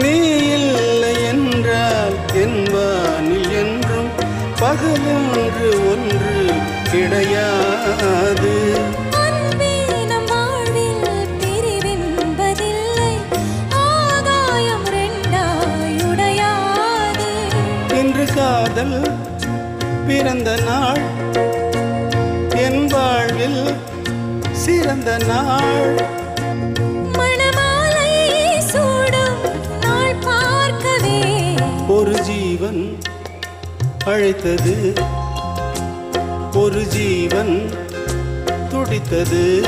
நீ இல்லை என்றால் என்பானில் என்றும் பகலொன்று ஒன்று கிடையாது. காதல் பிறந்த நாள் என் வாழ்வில் சிறந்த நாள். அழைத்தது. ஒரு ஜீவன் துடித்தது.